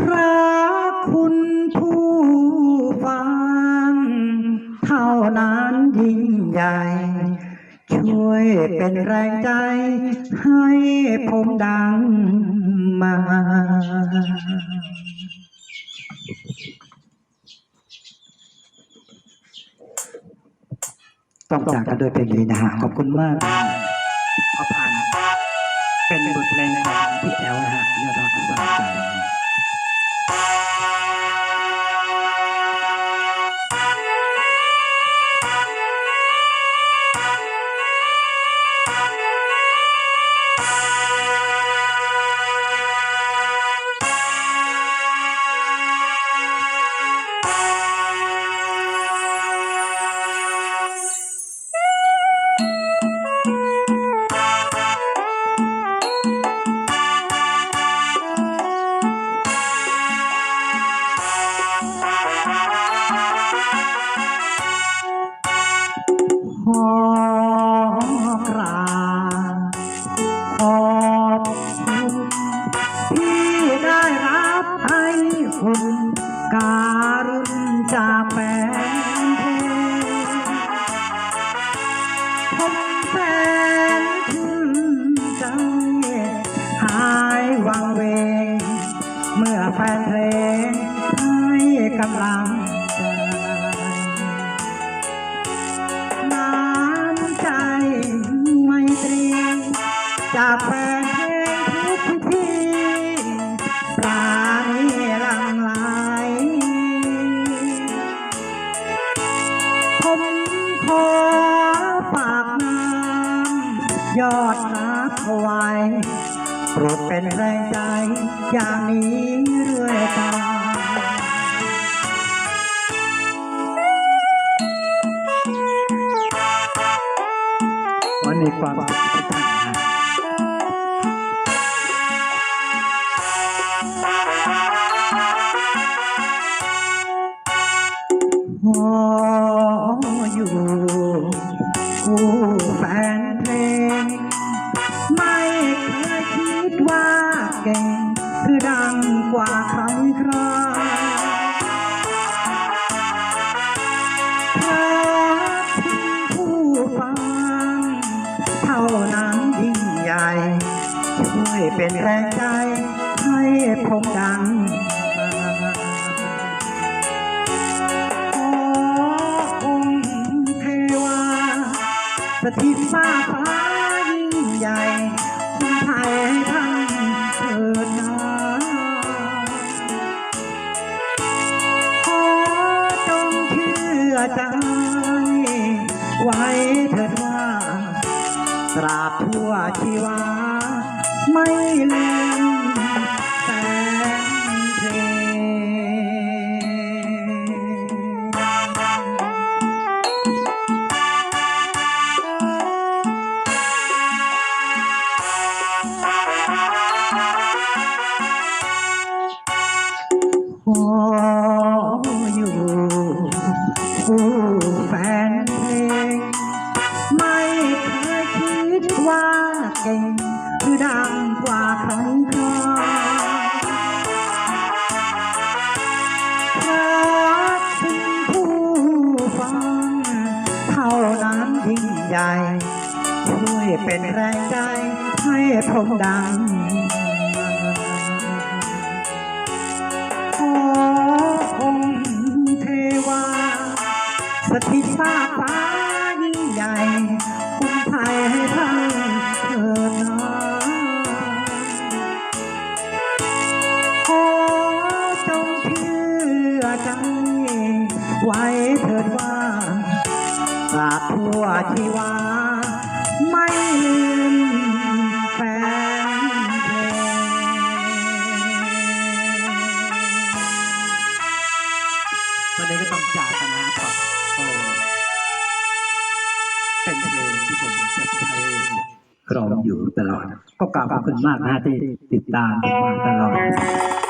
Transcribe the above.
พระคุณผู้ฟังเท่านั้นยิ่งใหญ่ ช่วยเป็นแรงใจให้ผมดังมา ต้องจากกันโดยเพลงนี้นะฮะขอบคุณมากขอผ่าน เป็นบทเพลงของพี่แอลนะฮะยอดรักสาใจ อบคุณที่ได้รับให้คุณการุณจากแฟนเพลงผมแสนชื่นใจหายวังเวง เมื่อแฟนเพลงให้กำลัง จากแฟนเพลงทุกที่ปราณีหลังไหลผมขอฝากน้ำยอดรักเอาไว้โปรดเป็นแรงใจอย่างนี้เรื่อยไปวันนี้ความ คู่แฟนเพลง ไม่เคยคิดว่าเก่ง คือดังกว่าใครใครเพราผู้ฟัง เท่านั้นยิ่งใหญ่ ช่วยเป็นแรงใจให้ผมดัง สถิตฟ้าฟ้ายิ่งใหญ่คุณไทยให้ท่านเถิดนาขอจงเชื่อใจ ไว้เถิดว่า ตราบทั่วชีวา ไม่ลืม หญ่ช่วยเป็นแรงใจให้ผมดังขอองค์เทวาสถิตฟ้าฟ้าง ไว้เถิดว่าตราบทั่วชีวา ไม่ลืมแฟนเพลงวันนี้ก็ต้องจากกันนะครับเป็นเพลงที่ผมจะใช้กรองอยู่ตลอด ก็กราบขอบคุณมากนะที่ติดตามมาตลอด